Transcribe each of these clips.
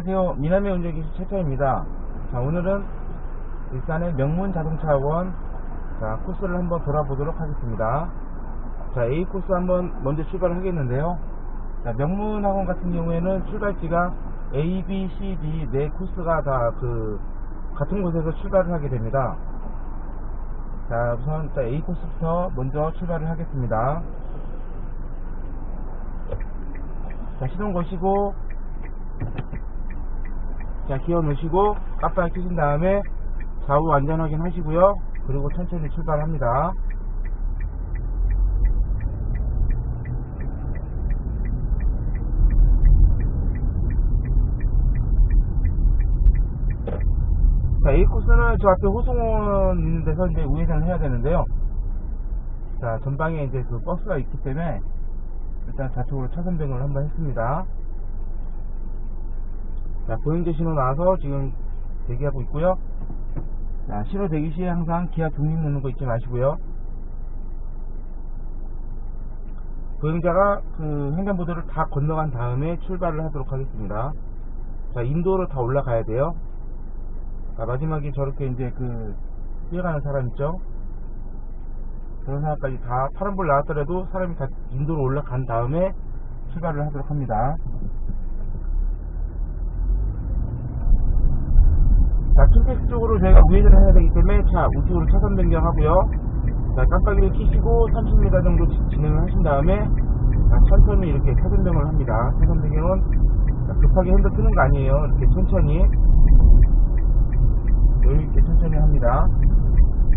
안녕하세요. 미남의 운전기수 최차입니다. 자, 오늘은 일산의 명문 자동차학원 자, 코스를 한번 돌아보도록 하겠습니다. 자, A 코스 한번 먼저 출발을 하겠는데요. 자, 명문 학원 같은 경우에는 출발지가 A, B, C, D 네 코스가 다 그 같은 곳에서 출발을 하게 됩니다. 자, 우선 자, A 코스부터 먼저 출발을 하겠습니다. 자, 시동 거시고 자 기어 넣으시고 깜빡이 켜신 다음에 좌우 안전 확인 하시고요. 그리고 천천히 출발합니다. 자 A 코스는 저 앞에 호송원 있는 데서 이제 우회전을 해야 되는데요. 자 전방에 이제 그 버스가 있기 때문에 일단 좌측으로 차선 변경을 한번 했습니다 자, 보행제 신호 나와서 지금 대기하고 있고요. 자, 신호 대기 시에 항상 기아 중립 넣는 거 잊지 마시고요. 보행자가 그 횡단보도를 다 건너간 다음에 출발을 하도록 하겠습니다. 자, 인도로 다 올라가야 돼요. 자, 마지막에 저렇게 이제 그 뛰어가는 사람 있죠? 그런 사람까지 다 파란불 나왔더라도 사람이 다 인도로 올라간 다음에 출발을 하도록 합니다. 자, 킨텍스 쪽으로 저희가 우회전을 해야 되기 때문에 차 우측으로 차선 변경하고요. 자, 깜빡이를 켜시고 30m 정도 지- 진행을 하신 다음에 자, 천천히 이렇게 차선 변경을 합니다. 차선 변경은 자, 급하게 핸들 끄는 거 아니에요. 이렇게 천천히 여유 있게 천천히 합니다.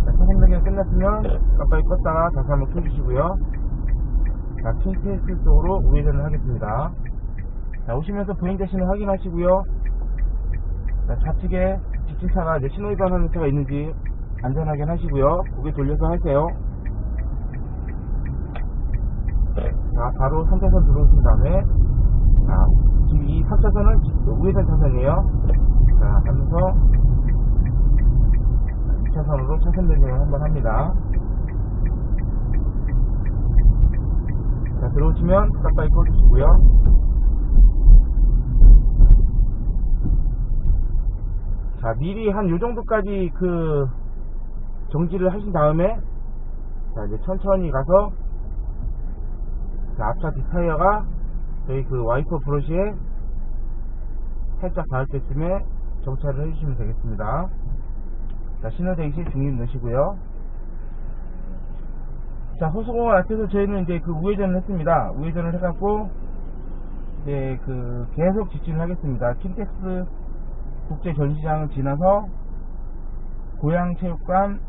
자, 차선 변경 끝났으면 깜빡이 껐다가 다시 한번 켜주시고요. 자, 킨텍스 쪽으로 우회전을 하겠습니다. 자, 오시면서 보행자 신호 확인하시고요. 자, 좌측에 직진차가 이제 신호위반하는 차가 있는지 안전하게 하시고요. 고개 돌려서 하세요. 자, 바로 3차선 들어오신 다음에, 자, 지금 이 3차선은 우회전 차선이에요. 자, 하면서 2차선으로 차선 변경을 한번 합니다. 자, 들어오시면 깜빡이 꺼주시고요. 자, 미리 한 요 정도까지 그 정지를 하신 다음에 자, 이제 천천히 가서 자, 앞차 뒷타이어가 저희 그 와이퍼 브러쉬에 살짝 닿을 때쯤에 정차를 해주시면 되겠습니다. 자, 신호대기 중립 넣으시고요. 자, 호수공원 앞에서 저희는 이제 그 우회전을 했습니다. 우회전을 해갖고 이제 그 계속 직진을 하겠습니다. 킨텍스 국제 전시장을 지나서 고양체육관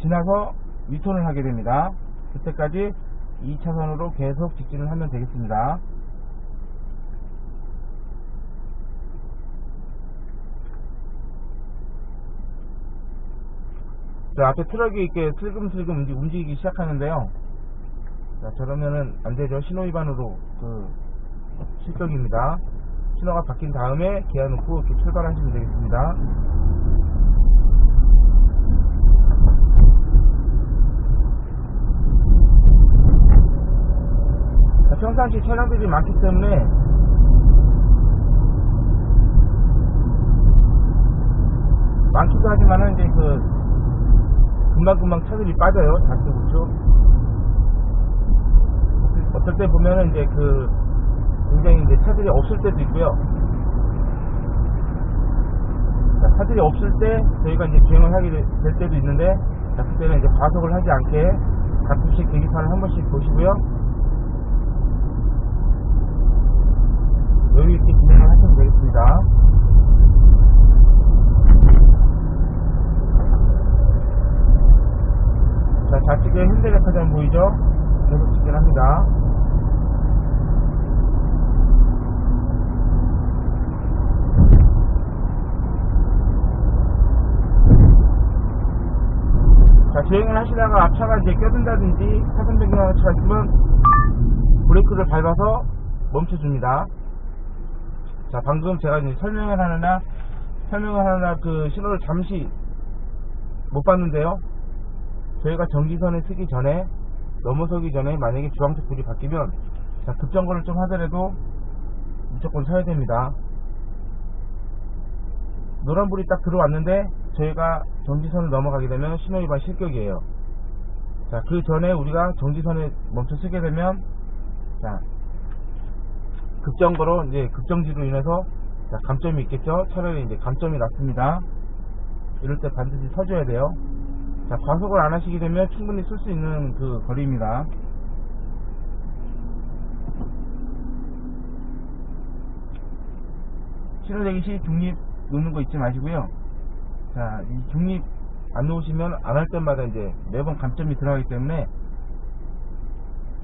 지나서 위턴을 하게 됩니다. 그때까지 2차선으로 계속 직진을 하면 되겠습니다. 자, 앞에 트럭이 이렇게 슬금슬금 움직이기 시작하는데요. 자, 저러면은 안 되죠. 신호 위반으로 그 실격입니다. 신호가 바뀐 다음에 기아 놓고 이렇게 출발하시면 되겠습니다. 자, 평상시 차량들이 많기 때문에 많기도 하지만은 이제 그 금방금방 차들이 빠져요. 좌측 우측. 어떨 때 보면은 이제 그 굉장히 이제 차들이 없을 때도 있고요. 자, 차들이 없을 때 저희가 이제 주행을 하게 되- 될 때도 있는데 자, 그때는 이제 과속을 하지 않게 가끔씩 계기판을 한 번씩 보시고요. 여유 있게 진행을 하시면 되겠습니다. 자, 좌측에 현대백화점 보이죠? 계속 직진합니다. 자, 주행을 하시다가 앞차가 이제 껴든다든지 차선 변경하는 차가 있으면 브레이크를 밟아서 멈춰줍니다. 자, 방금 제가 이제 설명을 하느라, 설명을 하느라 그 신호를 잠시 못 봤는데요. 저희가 전기선에 쓰기 전에, 넘어서기 전에 만약에 주황색 불이 바뀌면, 자, 급정거를 좀 하더라도 무조건 서야 됩니다. 노란불이 딱 들어왔는데 저희가 정지선을 넘어가게 되면 신호위반 실격이에요. 자, 그 전에 우리가 정지선에 멈춰 서게 되면 자, 급정거로 이제 급정지로 인해서 자, 감점이 있겠죠? 차라리 이제 감점이 났습니다. 이럴 때 반드시 서줘야 돼요. 자, 과속을 안 하시게 되면 충분히 쓸 수 있는 그 거리입니다. 신호대기 시 중립 놓는 거 잊지 마시고요. 자, 이 중립 안 놓으시면 안 할 때마다 이제 매번 감점이 들어가기 때문에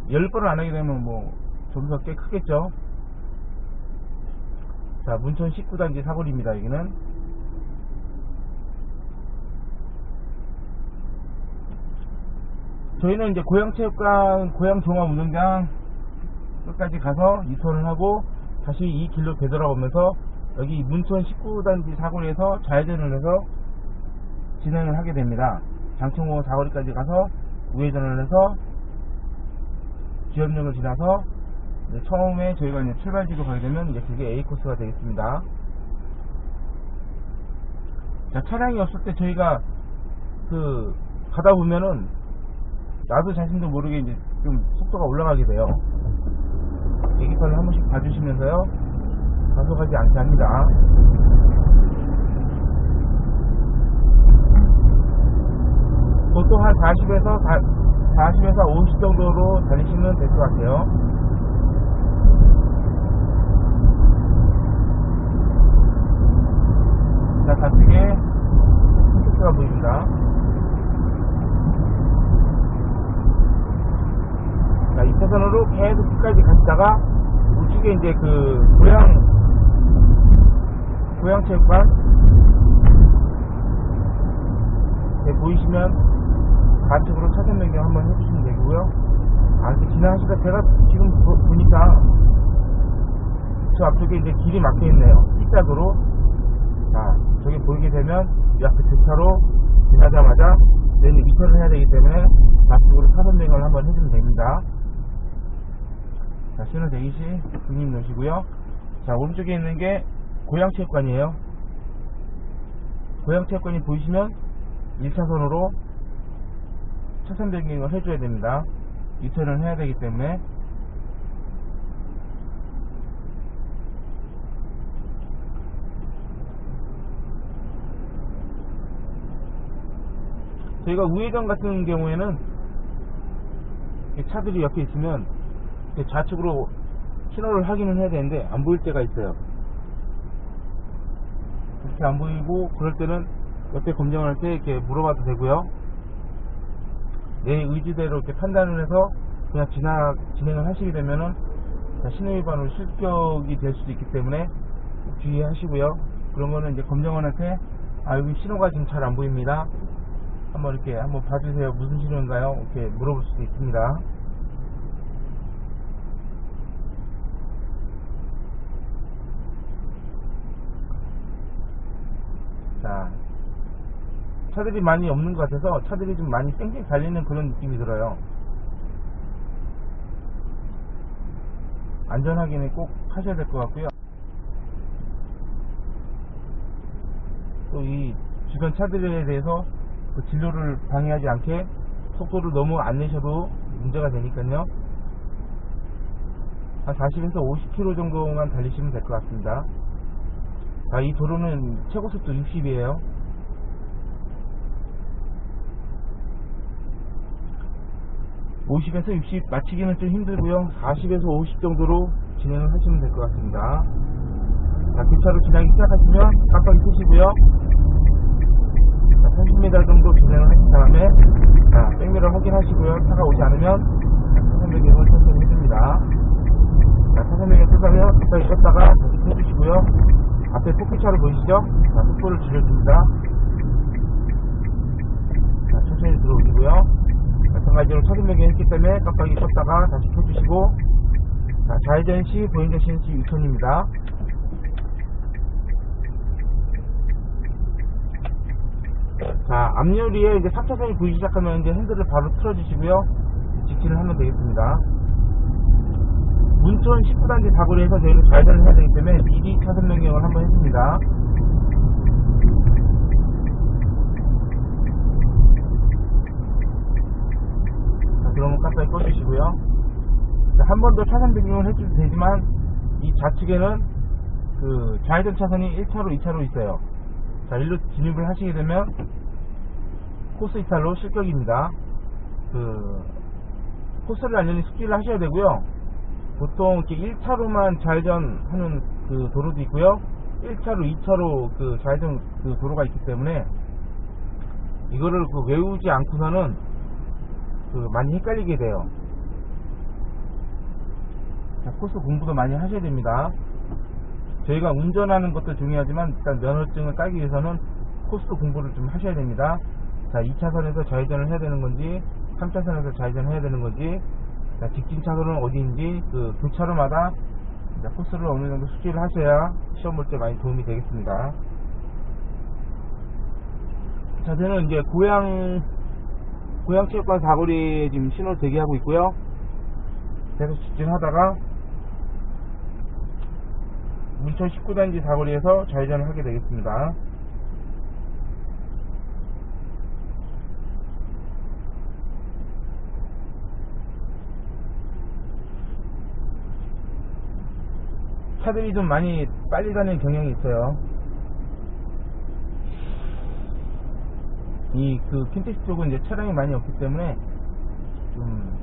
10번을 안 하게 되면 뭐 점수가 꽤 크겠죠. 자, 문천 19단지 사거리입니다. 여기는. 저희는 이제 고양체육관, 고양종합운동장 끝까지 가서 유턴을 하고 다시 이 길로 되돌아오면서 여기 문천 19단지 사거리에서 좌회전을 해서 진행을 하게 됩니다. 장충호 사거리까지 가서 우회전을 해서 지연역을 지나서 처음에 저희가 이제 출발지로 가게 되면 이제 그게 A 코스가 되겠습니다. 자, 차량이 없을 때 저희가 그 가다 보면은 나도 자신도 모르게 이제 좀 속도가 올라가게 돼요. 계기판을 한 번씩 봐주시면서요. 과속하지 않게 합니다. 보통 한 40에서 40에서 50 정도로 달리시면 될 것 같아요. 자, 좌측에 콘택트가 보입니다. 자, 2차선으로 계속 끝까지 갔다가 우측에 이제 그 고양 고양체육관 네, 보이시면 좌측으로 차선 변경 한번 해주시면 되고요. 아, 이렇게 지나가시다 제가 지금 보, 보니까 저 앞쪽에 이제 길이 막혀 있네요. C자도로. 자, 저기 보이게 되면 이 앞에 대차로 지나자마자 내는 미터를 해야 되기 때문에 좌측으로 차선 변경을 한번 해주면 됩니다. 자, 신호 대기 시 중립 놓으시고요. 자, 오른쪽에 있는 게 고양체육관이에요. 고양체육관이 보이시면 1차선으로 차선 변경을 해줘야 됩니다. 유턴을 해야 되기 때문에 저희가 우회전 같은 경우에는 차들이 옆에 있으면 좌측으로 신호를 확인을 해야 되는데 안 보일 때가 있어요. 이렇게 안 보이고 그럴 때는 옆에 검정할 때 이렇게 물어봐도 되고요. 내 의지대로 이렇게 판단을 해서 그냥 지나, 진행을 하시게 되면은 신호위반으로 실격이 될 수도 있기 때문에 주의하시고요. 그러면은 이제 검정원한테 아 여기 신호가 지금 잘 안 보입니다. 한번 이렇게 한번 봐주세요. 무슨 신호인가요? 이렇게 물어볼 수도 있습니다. 자, 차들이 많이 없는 것 같아서 차들이 좀 많이 쌩쌩 달리는 그런 느낌이 들어요. 안전 확인을 꼭 하셔야 될 것 같고요. 또 이 주변 차들에 대해서 그 진로를 방해하지 않게 속도를 너무 안 내셔도 문제가 되니까요. 한 40에서 50km 정도만 달리시면 될 것 같습니다. 아, 이 도로는 최고 속도 60이에요. (50에서 60) 맞추기는 좀 힘들고요. (40에서 50) 정도로 진행을 하시면 될 것 같습니다. 자 교차로 지나기 시작하시면 깜빡이 끄시고요. 자, 30m 정도 진행을 하신 다음에 자 백미러 확인하시고요. 차가 오지 않으면 차선 변경을 천천히 해줍니다. 자 차선 변경 끝나면 깜빡이 껐다가 다시 켜주시고요. 앞에 포켓차로 보이시죠? 자, 속도를 줄여줍니다. 자, 천천히 들어오시고요. 마찬가지로 차선 변경했기 때문에 깜빡이 켰다가 다시 켜주시고, 자, 좌회전 시, 보행자 시는 시 유턴입니다. 자, 앞유리에 이제 3차선이 보이기 시작하면 이제 핸들을 바로 틀어주시고요. 직진을 하면 되겠습니다. 문천 19단지 사거리에서 저희는 좌회전을 해야 되기 때문에 미리 차선 변경을 한번 했습니다. 그러면 깜빡이 꺼주시고요. 한 번 더 차선 변경을 해줘도 되지만 이 좌측에는 그 좌회전 차선이 1차로, 2차로 있어요. 자, 일로 진입을 하시게 되면 코스 이탈로 실격입니다. 그 코스를 완전히 숙지를 하셔야 되고요. 보통 이렇게 1차로만 좌회전하는 그 도로도 있고요. 1차로, 2차로 그 좌회전 그 도로가 있기 때문에 이거를 그 외우지 않고서는 그 많이 헷갈리게 돼요. 자, 코스 공부도 많이 하셔야 됩니다. 저희가 운전하는 것도 중요하지만 일단 면허증을 따기 위해서는 코스 공부를 좀 하셔야 됩니다. 자, 2차선에서 좌회전을 해야 되는 건지 3차선에서 좌회전을 해야 되는 건지 자, 직진 차선은 어디인지 그 교차로마다 코스를 어느 정도 숙지를 하셔야 시험 볼 때 많이 도움이 되겠습니다. 자, 저는 이제 고양 고양체육관 사거리에 지금 신호 대기하고 있고요. 계속 직진하다가 문천 19단지 사거리에서 좌회전을 하게 되겠습니다. 차들이 좀 많이 빨리 가는 경향이 있어요. 이 그 킨텍스 쪽은 이제 차량이 많이 없기 때문에 좀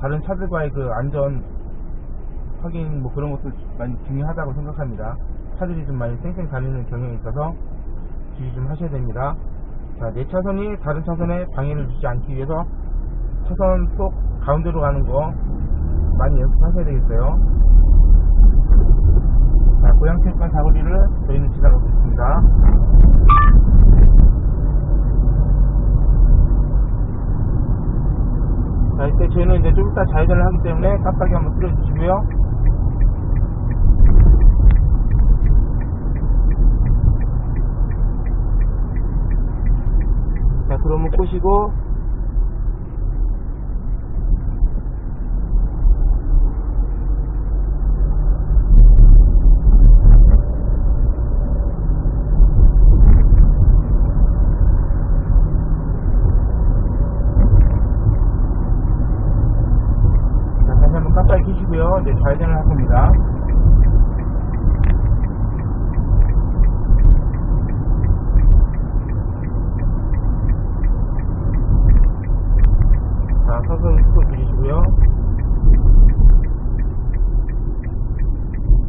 다른 차들과의 그 안전 확인 뭐 그런 것도 많이 중요하다고 생각합니다. 차들이 좀 많이 쌩쌩 다니는 경향이 있어서 주의 좀 하셔야 됩니다. 자, 내 차선이 다른 차선에 방해를 주지 않기 위해서 차선 속 가운데로 가는 거 많이 연습하셔야 되겠어요. 자, 고양체육관 사거리를 저희는 지나가고 있습니다. 자, 이때 저희는 이제 좀 이따 좌회전을 하기 때문에 깜빡이 한번 틀어주시고요. 자, 그러면 끄시고, 자, 다시 한번 깜빡이 켜시고요. 이제 좌회전을 할 겁니다. 자, 서서 속도 줄이시고요.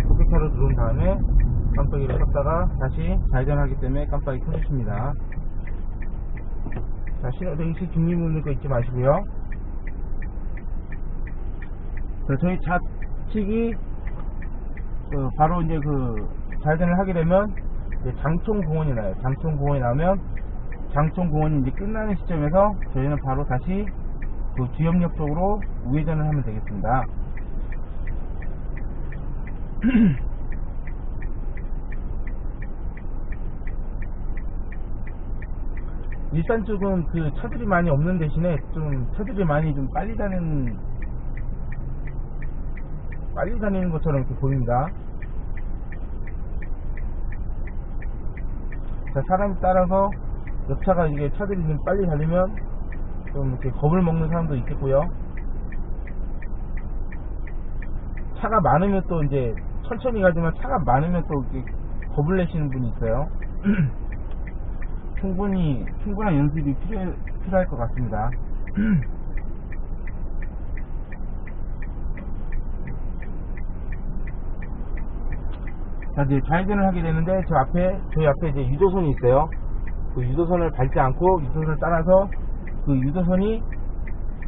고객차로 들어온 다음에 깜빡이를 켰다가 다시 좌회전하기 때문에 켜주십니다. 자, 신호등시 중립문도 잊지 마시고요. 그 저희 좌측이 그 바로 이제 그 좌회전을 하게 되면 이제 장총공원이 나요. 장총공원이 나오면 장총공원이 이제 끝나는 시점에서 저희는 바로 다시 그 주염역 쪽으로 우회전을 하면 되겠습니다. 일산 쪽은 그 차들이 많이 없는 대신에 좀 차들이 많이 좀 빨리 다니는 빨리 다니는 것처럼 이렇게 보입니다. 자, 사람에 따라서 옆차가 이게 차들이 좀 빨리 달리면 좀 이렇게 겁을 먹는 사람도 있겠고요. 차가 많으면 또 이제 천천히 가지만 차가 많으면 또 이렇게 겁을 내시는 분이 있어요. 충분히 충분한 연습이 필요 필요할 것 같습니다. 자, 이제 좌회전을 하게 되는데, 저 앞에, 저희 앞에 이제 유도선이 있어요. 그 유도선을 밟지 않고, 유도선을 따라서, 그 유도선이,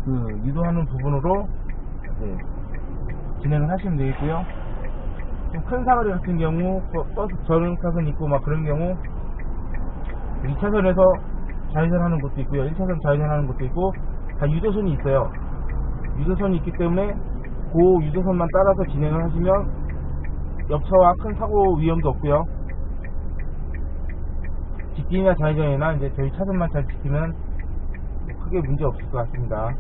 그, 유도하는 부분으로, 이제, 진행을 하시면 되겠고요. 좀큰 사거리 같은 경우, 버- 버스 전용차선 있고, 막 그런 경우, 2차선에서 좌회전하는 곳도 있고요. 1차선 좌회전하는 곳도 있고, 다 유도선이 있어요. 유도선이 있기 때문에, 그 유도선만 따라서 진행을 하시면, 옆차와 큰 사고 위험도 없고요. 직진이나 좌회전이나 이제 저희 차선만 잘 지키면 크게 문제 없을 것 같습니다.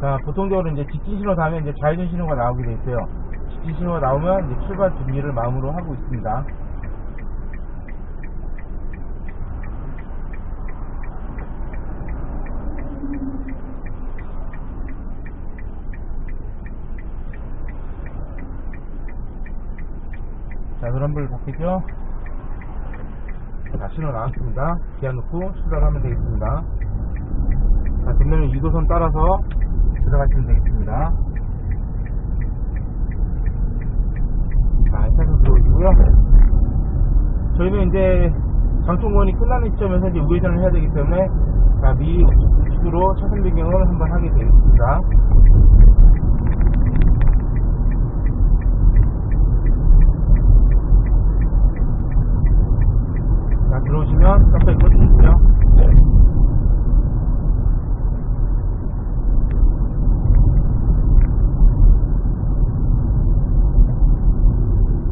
자, 보통적으로 이제 직진 신호 다음에 이제 좌회전 신호가 나오게 돼 있어요. 중심으로 나오면 이제 출발 준비를 마음으로 하고 있습니다. 자, 노란불 바뀌죠? 자, 신호 나왔습니다. 기아 놓고 출발하면 되겠습니다. 자, 뒷면은 2도선 따라서 들어가시면 되겠습니다. 1차선 들어오시고요. 저희는 이제 장충원이 끝나는 시점에서 이제 우회전을 해야 되기 때문에 자, 미 우측으로 차선 변경을 한번 하게 되겠습니다. 자, 들어오시면 깜빡이 꺼주시고요.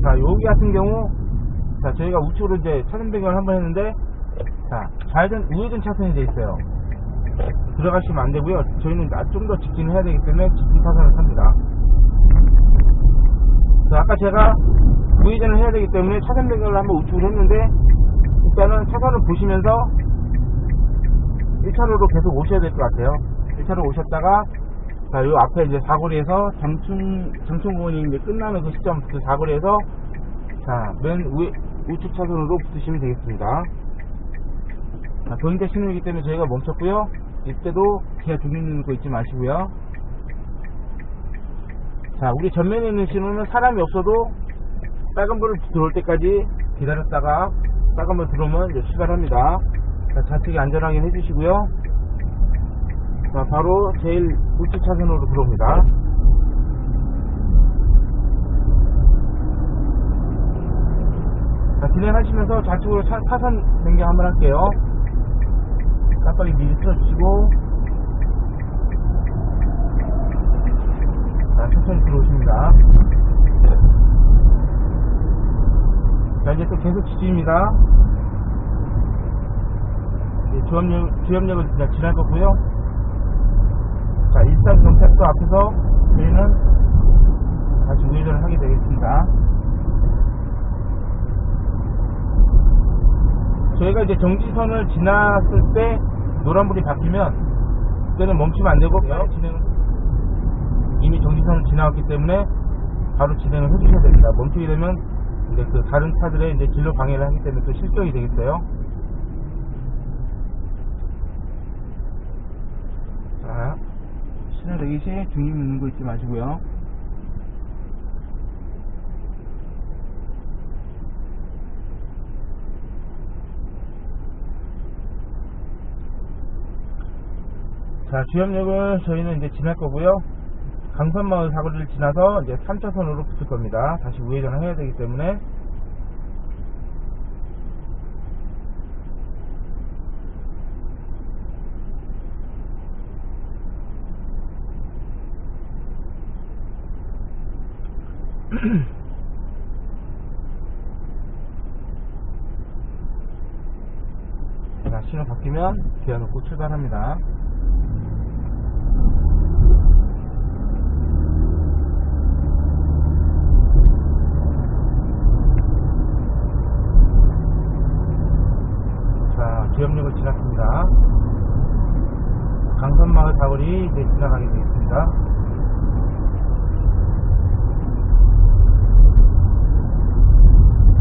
자, 여기 같은 경우, 자, 저희가 우측으로 이제 차선 변경을 한번 했는데, 자, 좌회전, 우회전 차선이 돼 있어요. 들어가시면 안 되고요. 저희는 좀 더 직진해야 되기 때문에 직진 차선을 탑니다. 자, 아까 제가 우회전을 해야 되기 때문에 차선 변경을 한번 우측으로 했는데, 일단은 차선을 보시면서 1차로로 계속 오셔야 될 것 같아요. 1차로 오셨다가 자, 요 앞에 이제 사거리에서 장충 장충공원이 이제 끝나는 그 시점 그 사거리에서 자, 맨 우, 우측 차선으로 붙으시면 되겠습니다. 자, 도행자 신호이기 때문에 저희가 멈췄고요. 이때도 기아 중립 누르고 있지 마시고요. 자, 우리 전면에 있는 신호는 사람이 없어도 빨간불을 들어올 때까지 기다렸다가 빨간불 들어오면 이제 출발합니다. 자, 좌측에 안전하게 해주시고요. 자, 바로 제일 우측 차선으로 들어옵니다. 자, 진행하시면서 좌측으로 차, 차선 변경 한번 할게요. 깜빡이 미리 틀어주시고, 자, 천천히 들어오십니다. 자, 이제 또 계속. 이제 주협역, 주협역을 그냥 지날 거고요. 자, 일산 경찰서 앞에서 저희는 다시 우회전을 하게 되겠습니다. 저희가 이제 정지선을 지났을 때 노란불이 바뀌면 그때는 멈추면 안 되고 진행 이미 정지선을 지나왔기 때문에 바로 진행을 해주셔야 됩니다. 멈추게 되면 이제 그 다른 차들의 이제 진로 방해를 하기 때문에 또 실격이 되겠어요. 자, 신호 대기 시 중립 누는 거 잊지 마시고요. 자, 주협역을 저희는 이제 지날 거고요. 강선마을 사거리를 지나서 이제 3차선으로 붙을 겁니다. 다시 우회전을 해야 되기 때문에. 자, 신호 바뀌면 기어 놓고 출발합니다. 자, 기업역을 지났습니다. 강선마을 사거리 이제 지나가게 되겠습니다.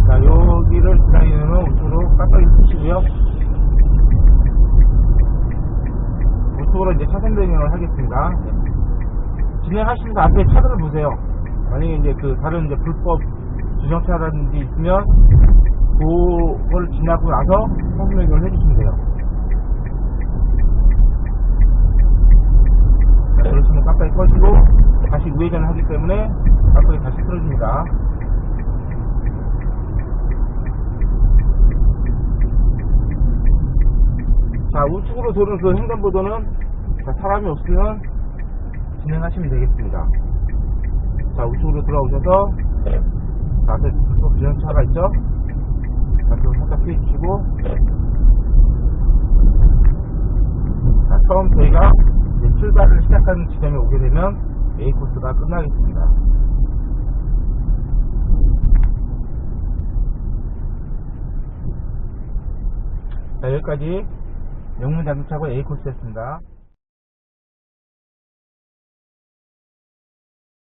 자, 여기를 지나게 되면 우측으로 깜빡이 끄시고요. 우측으로 이제 차선 변경을 하겠습니다. 진행하시면서 앞에 차들을 보세요. 만약에 이제 그 다른 이제 불법 주정차라든지 있으면 그걸 지나고 나서 변경을 해주시면 돼요. 자, 그러시면 깜빡이 꺼지고 다시 우회전을 하기 때문에 깜빡이 다시 틀어줍니다. 자, 우측으로 도는 그 횡단보도는 자, 사람이 없으면 진행하시면 되겠습니다. 자, 우측으로 돌아오셔서 자, 앞에 불법 주행차가 있죠? 자, 그걸 살짝 피해주시고 자, 처음 저희가 출발을 시작하는 지점에 오게 되면 A 코스가 끝나겠습니다. 자, 여기까지 명문 자동차고 A 코스였습니다.